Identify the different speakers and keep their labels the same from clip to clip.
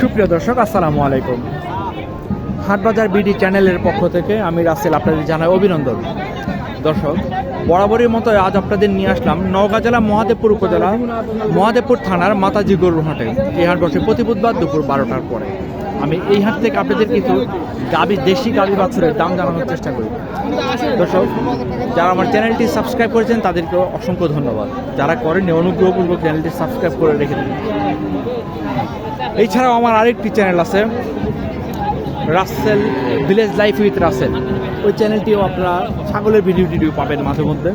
Speaker 1: সুপ্রিয় দর্শক, আসসালামু আলাইকুম। হাটবাজার বিডি চ্যানেলের পক্ষ থেকে আমি রাসেল আপনাদের জানাই অভিনন্দন। দর্শক বরাবরের মতো আজ আপনাদের নিয়ে আসলাম নওগাঁ জেলা মহাদেবপুর উপজেলা মহাদেবপুর থানার মাতাজি গরুর হাটে। এই হাট বসে প্রতি বুধবার দুপুর বারোটার পরে। আমি এই হাট থেকে আপনাদের কিছু গাবি, দেশি গাবি বাছুরের দাম জানানোর চেষ্টা করি। দর্শক, যারা আমার চ্যানেলটি সাবস্ক্রাইব করেছেন তাদেরকে অসংখ্য ধন্যবাদ। যারা করেননি, অনুগ্রহপূর্বক চ্যানেলটি সাবস্ক্রাইব করে রেখে দিন। এছাড়াও আমার আরেকটি চ্যানেল আছে Rasel village life with Rasel ওই চ্যানেলটিও আপনারা ছাগলের ভিডিও টিডিও পাবেন মাঝে মধ্যে।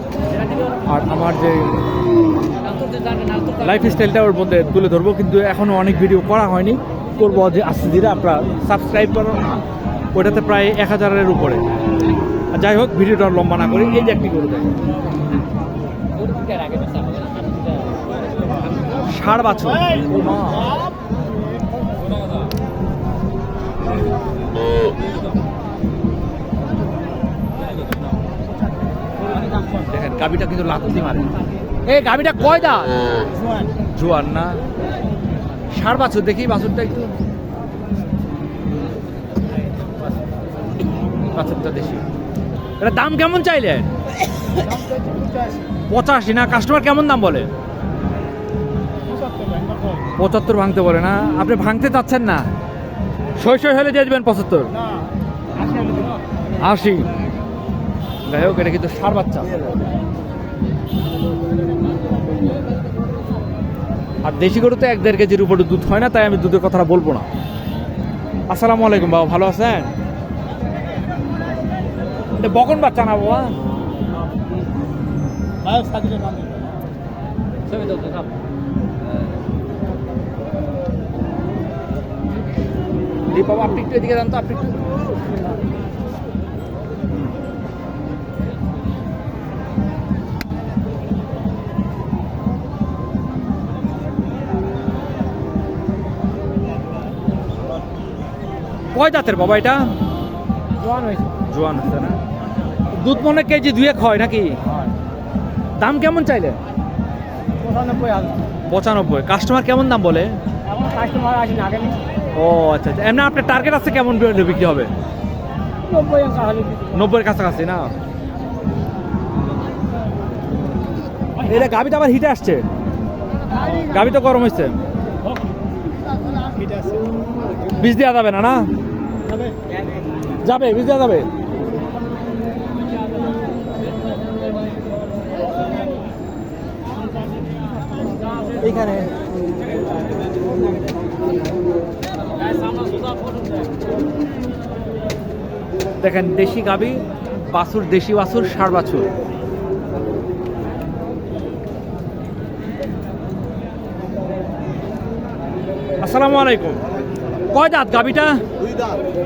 Speaker 1: আর আমার যে লাইফ স্টাইলটা ওর মধ্যে তুলে ধরবো, কিন্তু এখনও অনেক ভিডিও করা হয়নি। করব যে আস্তে ধীরে, আপনারা সাবস্ক্রাইব করো। ওটাতে প্রায় এক হাজারের উপরে। যাই হোক ভিডিওটা লম্বা না করে, এই যে একটি করে দেয় ষাড় বাছুর। দেখেন গাবিটা কিন্তু লাথি মারে। এ গাবিটা কয় দা জোয়ার না? ষাড় বাছুর দেখি বাছুরটা একটু। বাছুরটা দেশি এটা দাম কেমন চাইলেন? পঁচাশি না? কাস্টমার কেমন দাম বলে। পঁচাত্তর ভাঙতে বলে না? আপনি ভাঙতে চাচ্ছেন না? শৈ শৈ হলে দিয়ে দেবেন পঁচাত্তর। আশি যাই হোক এটা কিন্তু সার বাচ্চা। আর দেশি গরুতে এক দেড় কেজির উপরে দুধ হয় না তাই আমি দুধের কথাটা বলব না। আসসালামু আলাইকুম বাবা ভালো আছেন? এটা বকন বাচ্চা না বাবা? এই আপনি একটু এদিকে যান তো আপনি একটু কয় দাঁতের বাবা এটা? জোয়ান হচ্ছে না? দুধ মনে কেজি দুয়েক হয় নাকি? দাম কেমন চাইলে? পঁচানব্বই পঁচানব্বই। কাস্টমার কেমন দাম বলে?
Speaker 2: কাস্টমার আসেন আগে
Speaker 1: ও আচ্ছা আচ্ছা। এমনি আপনার টার্গেট আছে কেমন বিক্রি হবে?
Speaker 2: নব্বই
Speaker 1: নব্বইয়ের কাছাকাছি না? এটা গাবিটা আবার হিটে আসছে। গাবি তো গরম হয়েছে বীজ দেওয়া যাবে না না? যাবে বীজ দেওয়া যাবে। এইখানে। দেখেন দেশি গাবি বাছুর দেশি বাছুর ষাড় বাছুর। আসসালামু আলাইকুম। কয় দাঁত গাবিটা?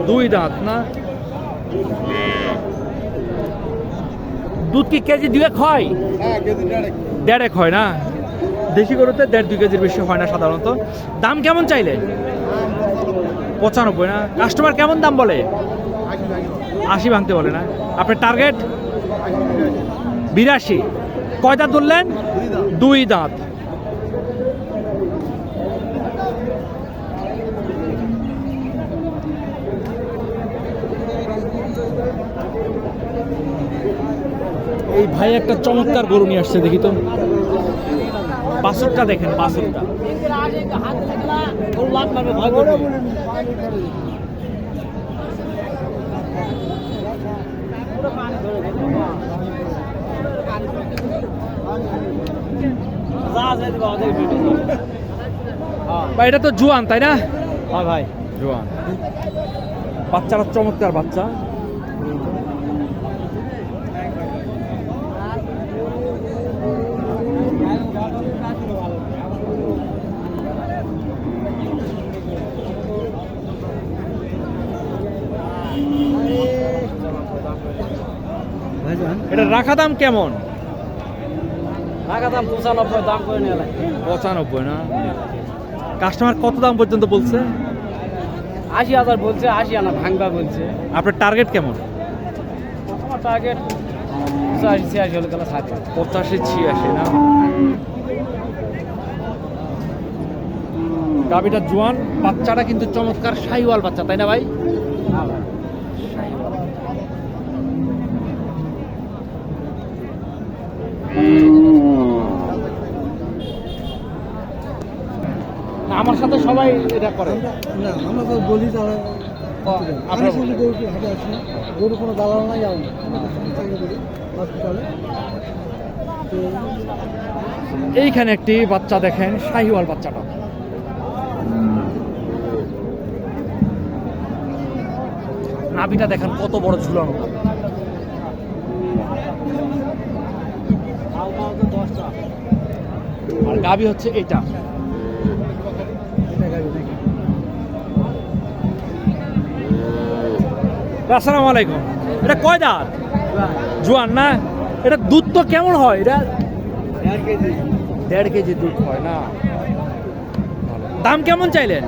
Speaker 1: দুই দাঁত। না? দুধ কি কেজি দুয়েক হয়? দেড়েক। হয় না? দেশি গরুতে দেড় দুই কেজির বেশি হয় না সাধারণত। দাম কেমন চাইলে পঁচানব্বই না? কাস্টমার কেমন দাম বলে? আশি ভাঙতে বলে না। আপনার টার্গেট বিরাশি। কয় দাঁত ধরলেন? দুই দাঁত। এই ভাই একটা চমৎকার গরু নিয়ে আসছে, দেখি তো। বাসুরটা দেখেন বাসুরটা এটা তো জুয়ান তাই না?
Speaker 2: হ্যাঁ ভাই
Speaker 1: জুয়ান। বাচ্চারা চমৎকার বাচ্চা। এটা রাখা দাম কেমন?
Speaker 2: টাকা দাম পঁচানব্বই দাম করে নিয়ে
Speaker 1: পঁচানব্বই না? কাস্টমার কত দাম পর্যন্ত বলছে?
Speaker 2: আশি হাজার বলছে আশি আনা ভাঙবা বলছে।
Speaker 1: আপনার টার্গেট কেমন?
Speaker 2: আমার টার্গেট পঁচাশি ছিয়াশি হলে তাহলে থাকে
Speaker 1: পঁচাশি ছিয়াশি না? গাবিটা জোয়ান বাচ্চাটা কিন্তু চমৎকার শাহিওয়াল বাচ্চা তাই না ভাই? আমার সাথে সবাই এটা করে।
Speaker 3: না আমরা তো বলি তারা আমি শুধু গরু হাটে আছি গরু কোনো দালাল নাই যাও হসপিটালে
Speaker 1: এইখানে একটি বাচ্চা দেখেন শাহিওয়াল বাচ্চাটা। নাভিটা দেখেন কত বড় ঝুলানো আর গাবি হচ্ছে এটা। আসসালামু আলাইকুম। এটা কয় দাঁত? জোয়ান না? এটা দুধ তো কেমন হয়? এটা দেড় কেজি দুধ হয় না। দাম কেমন চাইলেন?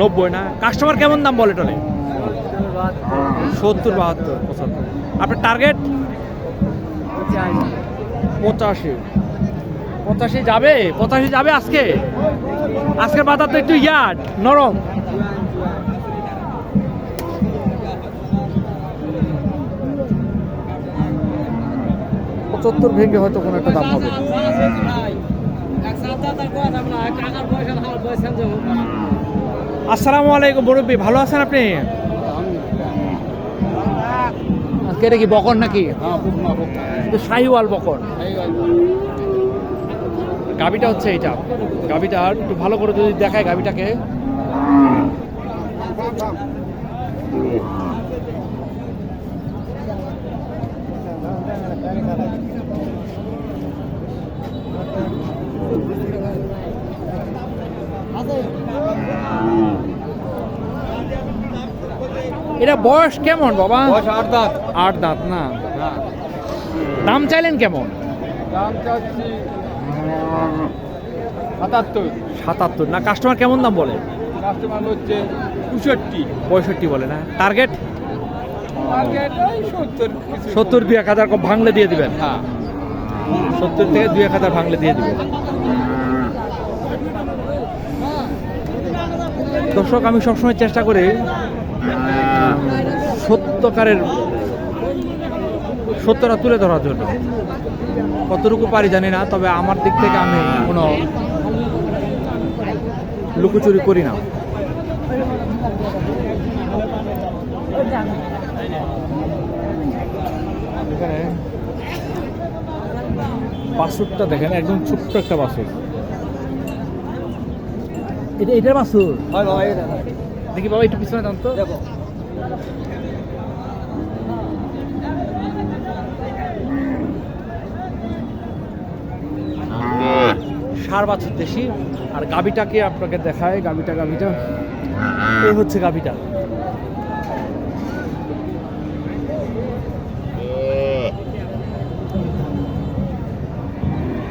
Speaker 1: নব্বই না? কাস্টমার কেমন দাম বলে টলে? সত্তর, বাহাত্তর, পঁচাত্তর। আপনার টার্গেট? পঁচাশি। পঁচাশি যাবে? পঁচাশি যাবে আজকে? আজকের বাজার তো একটু ইয়ার্ড নরম। পঁচাত্তর ভেঙে হয়তো কোনো একটা দাম হবে। আসসালামু আলাইকুম মুরব্বী, ভালো আছেন আপনি? আজকে এটা কি বকর নাকি? কিন্তু শাহিওয়াল বকর গাবিটা হচ্ছে এইটা। গাবিটা একটু ভালো করে যদি দেখায় গাবিটাকে। এটা বয়স কেমন বাবা?
Speaker 2: আট দাঁত।
Speaker 1: আট দাঁত না দাম চাইলেন কেমন?
Speaker 2: দাম চাচ্ছি সাতাত্তর।
Speaker 1: সাতাত্তর। না কাস্টমার কেমন দাম বলে?
Speaker 2: কাস্টমার হচ্ছে পঁয়ষট্টি।
Speaker 1: পঁয়ষট্টি বলে না? টার্গেট
Speaker 2: সত্তর
Speaker 1: দুই এক হাজার ভাঙলে দিয়ে দিবেন?
Speaker 2: হ্যাঁ।
Speaker 1: সত্তর থেকে দুই এক হাজার ভাঙলে দিয়ে দিবেন। দর্শক আমি সবসময় চেষ্টা করি সত্যকারের সত্যটা তুলে ধরার জন্য। কতটুকু পারি জানি না তবে আমার দিক থেকে আমি কোনো লুকোচুরি করি না। বাসুরটা দেখেন একদম ছোট্ট একটা বাসুর। এটা এটার বাসুর?
Speaker 2: হয় এটা।
Speaker 1: দেখি বাবা একটু পিছনে দাম তো
Speaker 2: দেখো।
Speaker 1: সার বাছুর দেশি আর গাবিটাকে আপনাকে দেখায় গাবিটা গাবিটা এই হচ্ছে গাবিটা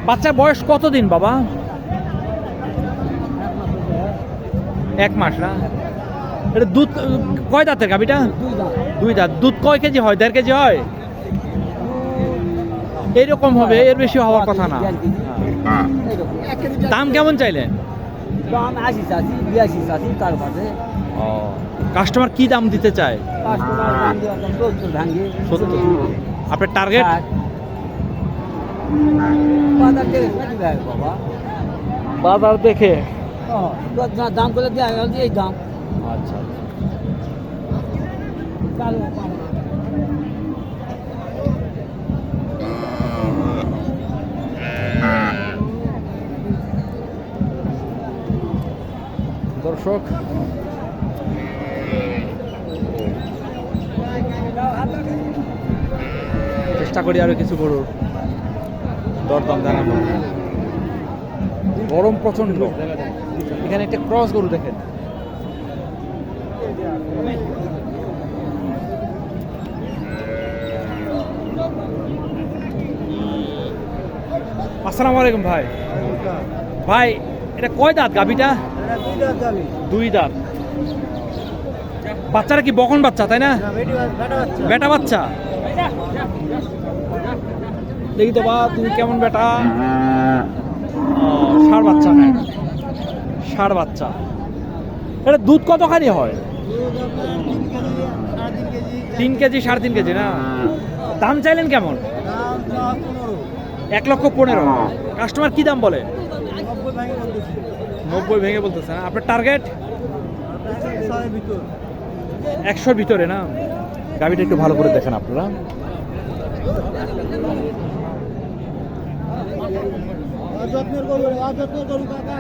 Speaker 1: বাচ্চার বয়স কতদিন বাবা? এক মাস না? এটা দুধ কয় দাঁতের গাবিটা দুই দাঁত। দুধ কয় কেজি হয়? দেড় কেজি হয়? এইরকম হবে এর বেশি হওয়ার কথা না। দাম কেমন চাইলেন?
Speaker 3: দাম আশি চাষি বিয়াশি চাষি তার পাশে
Speaker 1: কাস্টমার কি দাম দিতে চায়?
Speaker 3: দিয়ে
Speaker 1: আপনার টার্গেট
Speaker 3: বাজার
Speaker 1: দেখে।
Speaker 3: ও, দাম করে দেওয়া এই দাম।
Speaker 1: আচ্ছা দর্শক, চেষ্টা করি আরও কিছু গরুর দরদাম জানাব গরম প্রচণ্ড এখানে একটা ক্রস গরু দেখেন। আসসালামু আলাইকুম ভাই। ভাই এটা কয় দাঁত গাবিটা দুই দাঁত বাচ্চারা কি বকন বাচ্চা তাই না? বেটা বাচ্চা দেখি তো বা তুমি কেমন বেটা? ষাঁড় বাচ্চা না? ষাড় বাচ্চা। এটা দুধ কতখানি হয়? তিন কেজি, সাড়ে তিন কেজি, না? দাম চাইলেন কেমন? এক লক্ষ পনেরো। কাস্টমার কি দাম বলে? নব্বই ভেঙে বলতেছে না। আপনার টার্গেট? একশোর ভিতরে, না? গাড়িটা একটু ভালো করে দেখেন আপনারা।
Speaker 3: করব কাকা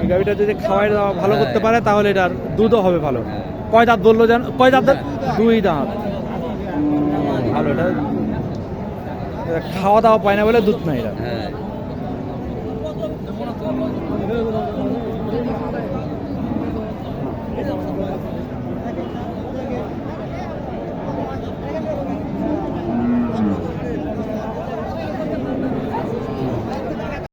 Speaker 1: এই গাড়িটা যদি খাওয়াই দাওয়া ভালো করতে পারে, তাহলে এটার দুধও হবে ভালো। কয় দাঁত ধরলো জান কয় দাঁত দুই দাঁত। ভালো, এটা খাওয়া দাওয়া পায় না বলে দুধ নাই এটা